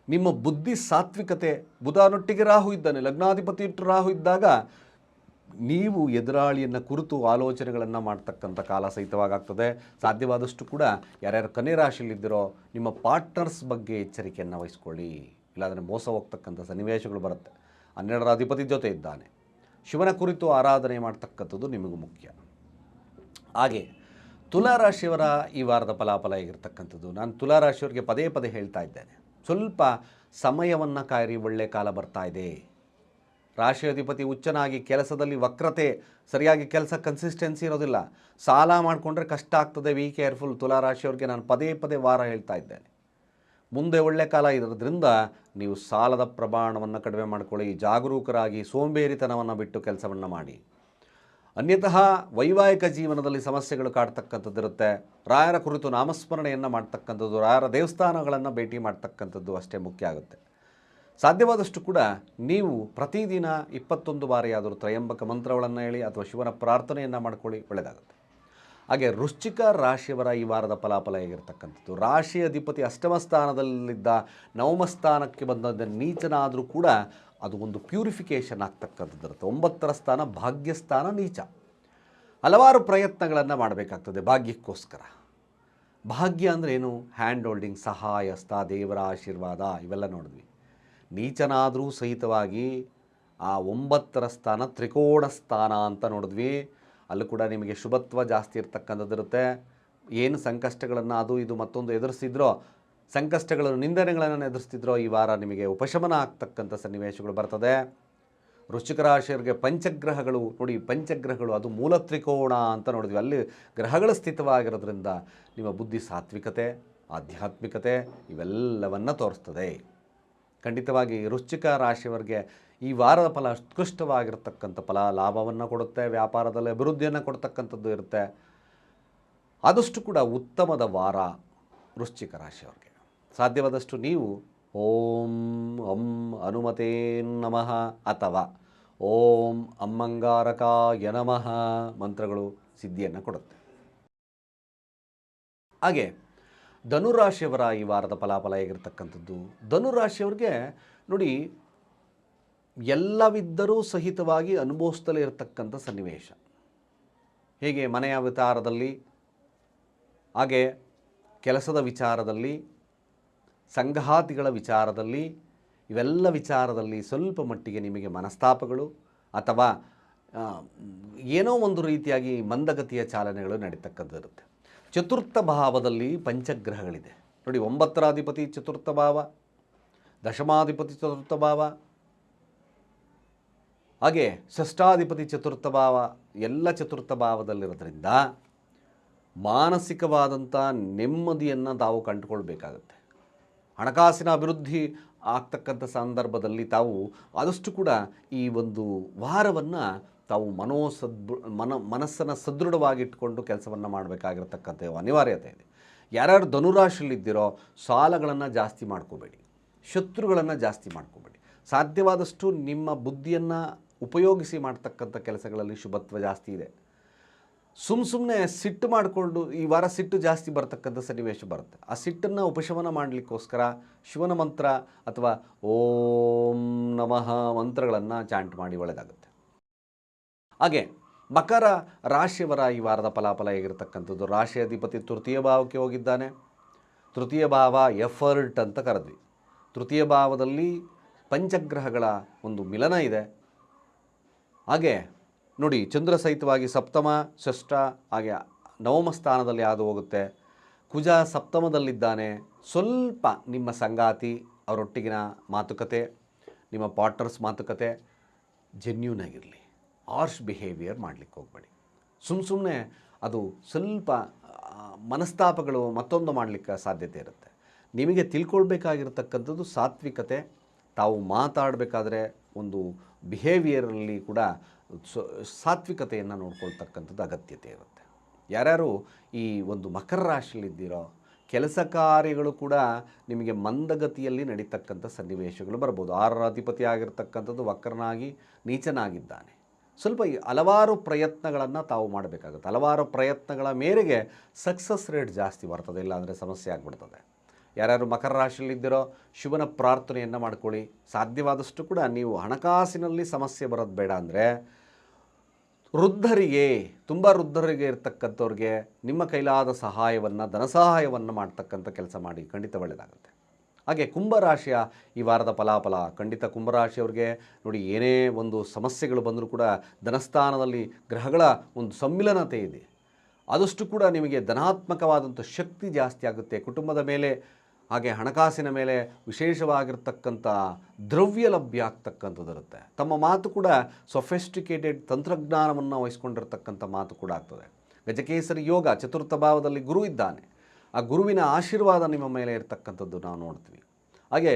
ನಿಮ್ಮ ಬುದ್ಧಿ ಸಾತ್ವಿಕತೆ ಬುಧನೊಟ್ಟಿಗೆ ರಾಹು ಇದ್ದಾನೆ, ಲಗ್ನಾಧಿಪತಿ ಇಟ್ಟು ರಾಹು ಇದ್ದಾಗ ನೀವು ಎದುರಾಳಿಯನ್ನು ಕುರಿತು ಆಲೋಚನೆಗಳನ್ನು ಮಾಡ್ತಕ್ಕಂಥ ಕಾಲ ಸಹಿತವಾಗ್ತದೆ. ಸಾಧ್ಯವಾದಷ್ಟು ಕೂಡ ಯಾರ್ಯಾರು ಕನ್ಯಾ ರಾಶಿಯಲ್ಲಿದ್ದೀರೋ ನಿಮ್ಮ ಪಾರ್ಟ್ನರ್ಸ್ ಬಗ್ಗೆ ಎಚ್ಚರಿಕೆಯನ್ನು ವಹಿಸ್ಕೊಳ್ಳಿ. ಇಲ್ಲಾಂದರೆ ಮೋಸ ಹೋಗ್ತಕ್ಕಂಥ ಸನ್ನಿವೇಶಗಳು ಬರುತ್ತೆ. ಹನ್ನೆರಡರ ಅಧಿಪತಿ ಜೊತೆ ಇದ್ದಾನೆ. ಶಿವನ ಕುರಿತು ಆರಾಧನೆ ಮಾಡ್ತಕ್ಕಂಥದ್ದು ನಿಮಗೂ ಮುಖ್ಯ. ಹಾಗೆ ತುಲಾರಾಶಿಯವರ ಈ ವಾರದ ಫಲಾಫಲ ಆಗಿರ್ತಕ್ಕಂಥದ್ದು ನಾನು ತುಲಾರಾಶಿಯವರಿಗೆ ಪದೇ ಪದೇ ಹೇಳ್ತಾ ಇದ್ದೇನೆ. ಸ್ವಲ್ಪ ಸಮಯವನ್ನು ಕಾಯಿರಿ, ಒಳ್ಳೆ ಕಾಲ ಬರ್ತಾ ಇದೆ. ರಾಶಿ ಅಧಿಪತಿ ಉಚ್ಚನಾಗಿ ಕೆಲಸದಲ್ಲಿ ವಕ್ರತೆ, ಸರಿಯಾಗಿ ಕೆಲಸ ಕನ್ಸಿಸ್ಟೆನ್ಸಿ ಇರೋದಿಲ್ಲ. ಸಾಲ ಮಾಡಿಕೊಂಡ್ರೆ ಕಷ್ಟ ಆಗ್ತದೆ ವಿ ಕೇರ್ಫುಲ್ ತುಲಾರಾಶಿಯವ್ರಿಗೆ ನಾನು ಪದೇ ಪದೇ ವಾರ ಹೇಳ್ತಾ ಇದ್ದೇನೆ. ಮುಂದೆ ಒಳ್ಳೆ ಕಾಲ ಇರೋದ್ರಿಂದ ನೀವು ಸಾಲದ ಪ್ರಮಾಣವನ್ನು ಕಡಿಮೆ ಮಾಡ್ಕೊಳ್ಳಿ, ಜಾಗರೂಕರಾಗಿ, ಸೋಂಬೇರಿತನವನ್ನು ಬಿಟ್ಟು ಕೆಲಸವನ್ನು ಮಾಡಿ. ಅನ್ಯತಃ ವೈವಾಹಿಕ ಜೀವನದಲ್ಲಿ ಸಮಸ್ಯೆಗಳು ಕಾಡ್ತಕ್ಕಂಥದ್ದಿರುತ್ತೆ. ರಾಯರ ಕುರಿತು ನಾಮಸ್ಮರಣೆಯನ್ನು ಮಾಡ್ತಕ್ಕಂಥದ್ದು, ರಾಯರ ದೇವಸ್ಥಾನಗಳನ್ನು ಭೇಟಿ ಮಾಡ್ತಕ್ಕಂಥದ್ದು ಅಷ್ಟೇ ಮುಖ್ಯ ಆಗುತ್ತೆ. ಸಾಧ್ಯವಾದಷ್ಟು ಕೂಡ ನೀವು ಪ್ರತಿದಿನ ಇಪ್ಪತ್ತೊಂದು ಬಾರಿಯಾದರೂ ತ್ರಯಂಬಕ ಮಂತ್ರಗಳನ್ನು ಹೇಳಿ ಅಥವಾ ಶಿವನ ಪ್ರಾರ್ಥನೆಯನ್ನು ಮಾಡ್ಕೊಳ್ಳಿ, ಒಳ್ಳೆಯದಾಗುತ್ತೆ. ಹಾಗೆ ವೃಶ್ಚಿಕ ರಾಶಿಯವರ ಈ ವಾರದ ಫಲಾಫಲ ಹೇಗಿರ್ತಕ್ಕಂಥದ್ದು? ರಾಶಿ ಅಧಿಪತಿ ಅಷ್ಟಮ ಸ್ಥಾನದಲ್ಲಿದ್ದ ನವಮ ಸ್ಥಾನಕ್ಕೆ ಬಂದ ನೀಚನಾದರೂ ಕೂಡ ಅದು ಒಂದು ಪ್ಯೂರಿಫಿಕೇಷನ್ ಆಗ್ತಕ್ಕಂಥದ್ದಿರುತ್ತೆ ಒಂಬತ್ತರ ಸ್ಥಾನ ಭಾಗ್ಯಸ್ಥಾನ ನೀಚ. ಹಲವಾರು ಪ್ರಯತ್ನಗಳನ್ನು ಮಾಡಬೇಕಾಗ್ತದೆ ಭಾಗ್ಯಕ್ಕೋಸ್ಕರ. ಭಾಗ್ಯ ಅಂದರೆ ಏನು? ಹ್ಯಾಂಡ್ ಹೋಲ್ಡಿಂಗ್ ಸಹಾಯಸ್ತ ದೇವರ ಆಶೀರ್ವಾದ ಇವೆಲ್ಲ ನೋಡಿದ್ವಿ. ನೀಚನಾದರೂ ಸಹಿತವಾಗಿ ಆ ಒಂಬತ್ತರ ಸ್ಥಾನ ತ್ರಿಕೋಣ ಸ್ಥಾನ ಅಂತ ನೋಡಿದ್ವಿ. ಅಲ್ಲೂ ಕೂಡ ನಿಮಗೆ ಶುಭತ್ವ ಜಾಸ್ತಿ ಇರ್ತಕ್ಕಂಥದ್ದಿರುತ್ತೆ ಏನು ಸಂಕಷ್ಟಗಳನ್ನು ಅದು ಇದು ಮತ್ತೊಂದು ಎದುರಿಸಿದ್ರೋ ಸಂಕಷ್ಟಗಳನ್ನು ನಿಂದನೆಗಳನ್ನು ಎದುರಿಸ್ತಿದ್ರೋ ಈ ವಾರ ನಿಮಗೆ ಉಪಶಮನ ಆಗ್ತಕ್ಕಂಥ ಸನ್ನಿವೇಶಗಳು ಬರ್ತದೆ. ವೃಶ್ಚಿಕ ರಾಶಿಯವರಿಗೆ ಪಂಚಗ್ರಹಗಳು, ನೋಡಿ ಪಂಚಗ್ರಹಗಳು ಅದು ಮೂಲ ತ್ರಿಕೋಣ ಅಂತ ನೋಡಿದ್ವಿ. ಅಲ್ಲಿ ಗ್ರಹಗಳು ಸ್ಥಿತವಾಗಿರೋದ್ರಿಂದ ನಿಮ್ಮ ಬುದ್ಧಿ ಸಾತ್ವಿಕತೆ, ಆಧ್ಯಾತ್ಮಿಕತೆ ಇವೆಲ್ಲವನ್ನು ತೋರಿಸ್ತದೆ. ಖಂಡಿತವಾಗಿ ವೃಶ್ಚಿಕ ರಾಶಿಯವರಿಗೆ ಈ ವಾರದ ಫಲ ಉತ್ಕೃಷ್ಟವಾಗಿರ್ತಕ್ಕಂಥ ಫಲ, ಲಾಭವನ್ನು ಕೊಡುತ್ತೆ, ವ್ಯಾಪಾರದಲ್ಲಿ ಅಭಿವೃದ್ಧಿಯನ್ನು ಕೊಡ್ತಕ್ಕಂಥದ್ದು ಇರುತ್ತೆ. ಆದಷ್ಟು ಕೂಡ ಉತ್ತಮದ ವಾರ ವೃಶ್ಚಿಕ ರಾಶಿಯವರಿಗೆ. ಸಾಧ್ಯವಾದಷ್ಟು ನೀವು ಓಂ ಅಂ ಹನುಮತೇ ನಮಃ ಅಥವಾ ಓಂ ಅಮ್ಮಂಗಾರಕಾಯ ನಮಃ ಮಂತ್ರಗಳು ಸಿದ್ಧಿಯನ್ನು ಕೊಡುತ್ತೆ. ಹಾಗೆ ಧನುರಾಶಿಯವರ ಈ ವಾರದ ಫಲಾಫಲ ಹೇಗಿರ್ತಕ್ಕಂಥದ್ದು? ಧನುರಾಶಿಯವ್ರಿಗೆ ನೋಡಿ, ಎಲ್ಲವಿದ್ದರೂ ಸಹಿತವಾಗಿ ಅನುಭವಿಸ್ತಲೇ ಇರತಕ್ಕಂಥ ಸನ್ನಿವೇಶ. ಹೇಗೆ ಮನೆಯ ವಿಚಾರದಲ್ಲಿ, ಹಾಗೆ ಕೆಲಸದ ವಿಚಾರದಲ್ಲಿ, ಸಂಘಾತಿಗಳ ವಿಚಾರದಲ್ಲಿ, ಇವೆಲ್ಲ ವಿಚಾರದಲ್ಲಿ ಸ್ವಲ್ಪ ಮಟ್ಟಿಗೆ ನಿಮಗೆ ಮನಸ್ತಾಪಗಳು ಅಥವಾ ಏನೋ ಒಂದು ರೀತಿಯಾಗಿ ಮಂದಗತಿಯ ಚಾಲನೆಗಳು ನಡೀತಕ್ಕಂಥದ್ದಿರುತ್ತೆ ಚತುರ್ಥ ಭಾವದಲ್ಲಿ ಪಂಚಗ್ರಹಗಳಿದೆ. ನೋಡಿ, ಒಂಬತ್ತರಾಧಿಪತಿ ಚತುರ್ಥ ಭಾವ, ದಶಮಾಧಿಪತಿ ಚತುರ್ಥ ಭಾವ, ಹಾಗೆ ಷಷ್ಠಾಧಿಪತಿ ಚತುರ್ಥ ಭಾವ, ಎಲ್ಲ ಚತುರ್ಥ ಭಾವದಲ್ಲಿರೋದ್ರಿಂದ ಮಾನಸಿಕವಾದಂಥ ನೆಮ್ಮದಿಯನ್ನು ತಾವು ಕಂಡುಕೊಳ್ಬೇಕಾಗತ್ತೆ. ಹಣಕಾಸಿನ ಅಭಿವೃದ್ಧಿ ಆಗ್ತಕ್ಕಂಥ ಸಂದರ್ಭದಲ್ಲಿ ತಾವು ಆದಷ್ಟು ಕೂಡ ಈ ಒಂದು ವಾರವನ್ನು ತಾವು ಮನೋ ಮನೋಸದ್ ಮನ, ಮನಸ್ಸನ್ನು ಸದೃಢವಾಗಿಟ್ಟುಕೊಂಡು ಕೆಲಸವನ್ನು ಮಾಡಬೇಕಾಗಿರತಕ್ಕಂಥ ಅನಿವಾರ್ಯತೆ ಇದೆ. ಯಾರ್ಯಾರು ಧನುರಾಶಿಯಲ್ಲಿದ್ದೀರೋ ಸಾಲಗಳನ್ನು ಜಾಸ್ತಿ ಮಾಡ್ಕೋಬೇಡಿ. ಶತ್ರುಗಳನ್ನು ಜಾಸ್ತಿ ಮಾಡ್ಕೋಬೇಡಿ. ಸಾಧ್ಯವಾದಷ್ಟು ನಿಮ್ಮ ಬುದ್ಧಿಯನ್ನು ಉಪಯೋಗಿಸಿ ಮಾಡ್ತಕ್ಕಂಥ ಕೆಲಸಗಳಲ್ಲಿ ಶುಭತ್ವ ಜಾಸ್ತಿ ಇದೆ. ಸುಮ್ಮ ಸುಮ್ಮನೆ ಸಿಟ್ಟು ಮಾಡಿಕೊಂಡು ಈ ವಾರ ಸಿಟ್ಟು ಜಾಸ್ತಿ ಬರ್ತಕ್ಕಂಥ ಸನ್ನಿವೇಶ ಬರುತ್ತೆ. ಆ ಸಿಟ್ಟನ್ನು ಉಪಶಮನ ಮಾಡಲಿಕ್ಕೋಸ್ಕರ ಶಿವನ ಮಂತ್ರ ಅಥವಾ ಓಂ ನಮಃ ಮಂತ್ರಗಳನ್ನು ಚಾಂಟ್ ಮಾಡಿ ಒಳ್ಳೆಯದಾಗುತ್ತೆ ಹಾಗೆ ಮಕರ ರಾಶಿಯವರ ಈ ವಾರದ ಫಲಾಫಲ ಹೇಗಿರ್ತಕ್ಕಂಥದ್ದು? ರಾಶಿ ಅಧಿಪತಿ ತೃತೀಯ ಭಾವಕ್ಕೆ ಹೋಗಿದ್ದಾನೆ. ತೃತೀಯ ಭಾವ ಎಫರ್ಟ್ ಅಂತ ಕರೆದ್ವಿ. ತೃತೀಯ ಭಾವದಲ್ಲಿ ಪಂಚಗ್ರಹಗಳ ಒಂದು ಮಿಲನ ಇದೆ. ಹಾಗೆ ನೋಡಿ, ಚಂದ್ರ ಸಹಿತವಾಗಿ ಸಪ್ತಮ, ಷಷ್ಠ, ಹಾಗೆ ನವಮ ಸ್ಥಾನದಲ್ಲಿ ಹಾದು ಹೋಗುತ್ತೆ. ಕುಜ ಸಪ್ತಮದಲ್ಲಿದ್ದಾನೆ. ಸ್ವಲ್ಪ ನಿಮ್ಮ ಸಂಗಾತಿ, ಅವರೊಟ್ಟಿಗಿನ ಮಾತುಕತೆ, ನಿಮ್ಮ ಪಾರ್ಟ್ನರ್ಸ್ ಮಾತುಕತೆ ಜೆನ್ಯೂನ್ ಆಗಿರಲಿ. ಆರ್ಷ್ ಬಿಹೇವಿಯರ್ ಮಾಡಲಿಕ್ಕೆ ಹೋಗಬೇಡಿ. ಸುಮ್ಮ ಸುಮ್ಮನೆ ಅದು ಸ್ವಲ್ಪ ಮನಸ್ತಾಪಗಳು ಮತ್ತೊಂದು ಮಾಡಲಿಕ್ಕೆ ಸಾಧ್ಯತೆ ಇರುತ್ತೆ. ನಿಮಗೆ ತಿಳ್ಕೊಳ್ಬೇಕಾಗಿರತಕ್ಕಂಥದ್ದು ಸಾತ್ವಿಕತೆ, ತಾವು ಮಾತಾಡಬೇಕಾದ್ರೆ ಒಂದು ಬಿಹೇವಿಯರಲ್ಲಿ ಕೂಡ ಸಾತ್ವಿಕತೆಯನ್ನು ನೋಡ್ಕೊಳ್ತಕ್ಕಂಥದ್ದು ಅಗತ್ಯತೆ ಇರುತ್ತೆ. ಯಾರ್ಯಾರು ಈ ಒಂದು ಮಕರ ರಾಶಿಯಲ್ಲಿದ್ದೀರೋ ಕೆಲಸ ಕಾರ್ಯಗಳು ಕೂಡ ನಿಮಗೆ ಮಂದಗತಿಯಲ್ಲಿ ನಡೀತಕ್ಕಂಥ ಸನ್ನಿವೇಶಗಳು ಬರ್ಬೋದು. ಆರರ ಅಧಿಪತಿ ಆಗಿರ್ತಕ್ಕಂಥದ್ದು ವಕ್ರನಾಗಿ, ನೀಚನಾಗಿದ್ದಾನೆ. ಸ್ವಲ್ಪ ಹಲವಾರು ಪ್ರಯತ್ನಗಳನ್ನು ತಾವು ಮಾಡಬೇಕಾಗುತ್ತೆ. ಹಲವಾರು ಪ್ರಯತ್ನಗಳ ಮೇರೆಗೆ ಸಕ್ಸಸ್ ರೇಟ್ ಜಾಸ್ತಿ ಬರ್ತದೆ ಇಲ್ಲಾಂದರೆ ಸಮಸ್ಯೆ ಆಗಿಬಿಡ್ತದೆ. ಯಾರ್ಯಾರು ಮಕರ ರಾಶಿಯಲ್ಲಿದ್ದೀರೋ ಶಿವನ ಪ್ರಾರ್ಥನೆಯನ್ನು ಮಾಡ್ಕೊಳ್ಳಿ. ಸಾಧ್ಯವಾದಷ್ಟು ಕೂಡ ನೀವು ಹಣಕಾಸಿನಲ್ಲಿ ಸಮಸ್ಯೆ ಬರೋದು ಬೇಡ ಅಂದರೆ ವೃದ್ಧರಿಗೆ, ತುಂಬ ವೃದ್ಧರಿಗೆ ಇರ್ತಕ್ಕಂಥವ್ರಿಗೆ ನಿಮ್ಮ ಕೈಲಾದ ಸಹಾಯವನ್ನು ಧನ ಸಹಾಯವನ್ನು ಮಾಡ್ತಕ್ಕಂಥ ಕೆಲಸ ಮಾಡಿ. ಖಂಡಿತ ಒಳ್ಳೆಯದಾಗುತ್ತೆ ಹಾಗೆ ಕುಂಭರಾಶಿಯ ಈ ವಾರದ ಫಲಾಫಲ. ಖಂಡಿತ ಕುಂಭರಾಶಿಯವ್ರಿಗೆ ನೋಡಿ ಏನೇ ಒಂದು ಸಮಸ್ಯೆಗಳು ಬಂದರೂ ಕೂಡ ಧನಸ್ಥಾನದಲ್ಲಿ ಗ್ರಹಗಳ ಒಂದು ಸಮ್ಮಿಲನತೆ ಇದೆ. ಆದಷ್ಟು ಕೂಡ ನಿಮಗೆ ಧನಾತ್ಮಕವಾದಂಥ ಶಕ್ತಿ ಜಾಸ್ತಿ ಆಗುತ್ತೆ. ಕುಟುಂಬದ ಮೇಲೆ, ಹಾಗೆ ಹಣಕಾಸಿನ ಮೇಲೆ ವಿಶೇಷವಾಗಿರ್ತಕ್ಕಂಥ ದ್ರವ್ಯ ಲಭ್ಯ ಆಗ್ತಕ್ಕಂಥದ್ದಿರುತ್ತೆ. ತಮ್ಮ ಮಾತು ಕೂಡ ಸೊಫೆಸ್ಟಿಕೇಟೆಡ್ ತಂತ್ರಜ್ಞಾನವನ್ನು ವಹಿಸ್ಕೊಂಡಿರ್ತಕ್ಕಂಥ ಮಾತು ಕೂಡ ಆಗ್ತದೆ. ಗಜಕೇಸರಿ ಯೋಗ, ಚತುರ್ಥ ಭಾವದಲ್ಲಿ ಗುರು ಇದ್ದಾನೆ. ಆ ಗುರುವಿನ ಆಶೀರ್ವಾದ ನಿಮ್ಮ ಮೇಲೆ ಇರತಕ್ಕಂಥದ್ದು ನಾವು ನೋಡ್ತೀವಿ. ಹಾಗೆ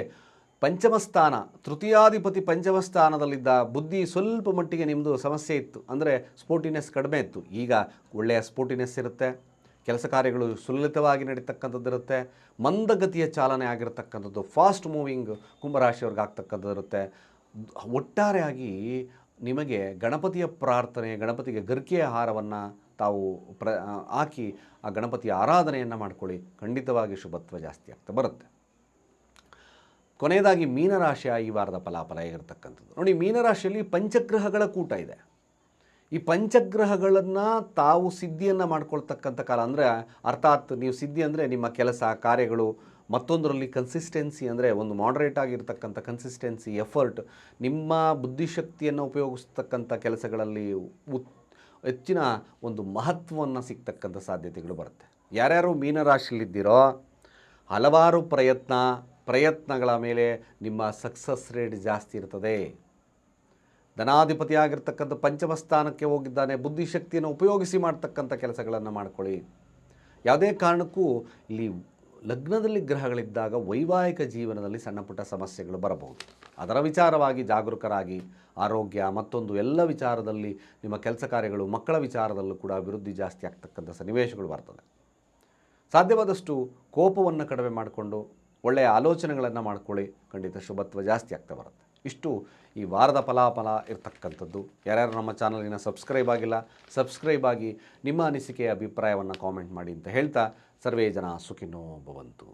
ಪಂಚಮಸ್ಥಾನ ತೃತೀಯಾಧಿಪತಿ ಪಂಚಮಸ್ಥಾನದಲ್ಲಿದ್ದ ಬುದ್ಧಿ ಸ್ವಲ್ಪ ಮಟ್ಟಿಗೆ ನಿಮ್ಮದು ಸಮಸ್ಯೆ ಇತ್ತು. ಅಂದರೆ ಸ್ಪೋರ್ಟಿನೆಸ್ ಕಡಿಮೆ ಇತ್ತು. ಈಗ ಒಳ್ಳೆಯ ಸ್ಪೋರ್ಟಿನೆಸ್ ಇರುತ್ತೆ, ಕೆಲಸ ಕಾರ್ಯಗಳು ಸುಲಲಿತವಾಗಿ ನಡೀತಕ್ಕಂಥದ್ದು ಇರುತ್ತೆ, ಮಂದಗತಿಯ ಚಾಲನೆ ಆಗಿರತಕ್ಕಂಥದ್ದು ಫಾಸ್ಟ್ ಮೂವಿಂಗ್ ಕುಂಭರಾಶಿಯವ್ರಿಗೆ ಆಗ್ತಕ್ಕಂಥದ್ದು ಇರುತ್ತೆ. ಒಟ್ಟಾರೆಯಾಗಿ ನಿಮಗೆ ಗಣಪತಿಯ ಪ್ರಾರ್ಥನೆ, ಗಣಪತಿಗೆ ಗರಿಕೆಯ ಆಹಾರವನ್ನು ತಾವು ಪ್ರ ಹಾಕಿ ಆ ಗಣಪತಿಯ ಆರಾಧನೆಯನ್ನು ಮಾಡ್ಕೊಳ್ಳಿ. ಖಂಡಿತವಾಗಿ ಶುಭತ್ವ ಜಾಸ್ತಿ ಆಗ್ತಾ ಬರುತ್ತೆ. ಕೊನೆಯದಾಗಿ ಮೀನರಾಶಿಯ ಈ ವಾರದ ಫಲಾಫಲ ಇರತಕ್ಕಂಥದ್ದು ನೋಡಿ, ಮೀನರಾಶಿಯಲ್ಲಿ ಪಂಚಗ್ರಹಗಳ ಕೂಟ ಇದೆ. ಈ ಪಂಚಗ್ರಹಗಳನ್ನು ತಾವು ಸಿದ್ಧಿಯನ್ನು ಮಾಡ್ಕೊಳ್ತಕ್ಕಂಥ ಕಾಲ ಅಂದರೆ, ಅರ್ಥಾತ್ ನೀವು ಸಿದ್ಧಿ ಅಂದರೆ ನಿಮ್ಮ ಕೆಲಸ, ಕಾರ್ಯಗಳು, ಮತ್ತೊಂದರಲ್ಲಿ ಕನ್ಸಿಸ್ಟೆನ್ಸಿ ಅಂದರೆ ಒಂದು ಮಾಡ್ರೇಟ್ ಆಗಿರ್ತಕ್ಕಂಥ ಕನ್ಸಿಸ್ಟೆನ್ಸಿ ಎಫರ್ಟ್ ನಿಮ್ಮ ಬುದ್ಧಿಶಕ್ತಿಯನ್ನು ಉಪಯೋಗಿಸ್ತಕ್ಕಂಥ ಕೆಲಸಗಳಲ್ಲಿ ಉತ್ ಹೆಚ್ಚಿನ ಒಂದು ಮಹತ್ವವನ್ನು ಸಿಗ್ತಕ್ಕಂಥ ಸಾಧ್ಯತೆಗಳು ಬರುತ್ತೆ. ಯಾರ್ಯಾರು ಮೀನರಾಶಿಯಲ್ಲಿದ್ದೀರೋ, ಹಲವಾರು ಪ್ರಯತ್ನ, ಪ್ರಯತ್ನಗಳ ಮೇಲೆ ನಿಮ್ಮ ಸಕ್ಸಸ್ ರೇಟ್ ಜಾಸ್ತಿ ಇರ್ತದೆ. ಧನಾಧಿಪತಿಯಾಗಿರ್ತಕ್ಕಂಥ ಪಂಚಮ ಸ್ಥಾನಕ್ಕೆ ಹೋಗಿದ್ದಾನೆ, ಬುದ್ಧಿಶಕ್ತಿಯನ್ನು ಉಪಯೋಗಿಸಿ ಮಾಡ್ತಕ್ಕಂಥ ಕೆಲಸಗಳನ್ನು ಮಾಡ್ಕೊಳ್ಳಿ. ಯಾವುದೇ ಕಾರಣಕ್ಕೂ ಇಲ್ಲಿ ಲಗ್ನದಲ್ಲಿ ಗ್ರಹಗಳಿದ್ದಾಗ ವೈವಾಹಿಕ ಜೀವನದಲ್ಲಿ ಸಣ್ಣ ಪುಟ್ಟ ಸಮಸ್ಯೆಗಳು ಬರಬಹುದು. ಅದರ ವಿಚಾರವಾಗಿ ಜಾಗರೂಕರಾಗಿ ಆರೋಗ್ಯ ಮತ್ತೊಂದು ಎಲ್ಲ ವಿಚಾರದಲ್ಲಿ ನಿಮ್ಮ ಕೆಲಸ ಕಾರ್ಯಗಳು ಮಕ್ಕಳ ವಿಚಾರದಲ್ಲೂ ಕೂಡ ಅಭಿವೃದ್ಧಿ ಜಾಸ್ತಿ ಆಗ್ತಕ್ಕಂಥ ಸನ್ನಿವೇಶಗಳು ಬರ್ತದೆ. ಸಾಧ್ಯವಾದಷ್ಟು ಕೋಪವನ್ನು ಕಡಿಮೆ ಮಾಡಿಕೊಂಡು ಒಳ್ಳೆಯ ಆಲೋಚನೆಗಳನ್ನು ಮಾಡ್ಕೊಳ್ಳಿ. ಖಂಡಿತ ಶುಭತ್ವ ಜಾಸ್ತಿ ಆಗ್ತಾ ಬರುತ್ತೆ. ಇಷ್ಟು ಈ ವಾರದ ಫಲಾಫಲ ಇರ್ತಕ್ಕಂಥದ್ದು. ಯಾರ್ಯಾರು ನಮ್ಮ ಚಾನಲಿನ ಸಬ್ಸ್ಕ್ರೈಬ್ ಆಗಿಲ್ಲ, ಸಬ್ಸ್ಕ್ರೈಬ್ ಆಗಿ ನಿಮ್ಮ ಅನಿಸಿಕೆಯ ಅಭಿಪ್ರಾಯವನ್ನು ಕಾಮೆಂಟ್ ಮಾಡಿ ಅಂತ ಹೇಳ್ತಾ ಸರ್ವೇ ಜನ ಸುಖಿನೋ ಭವಂತು.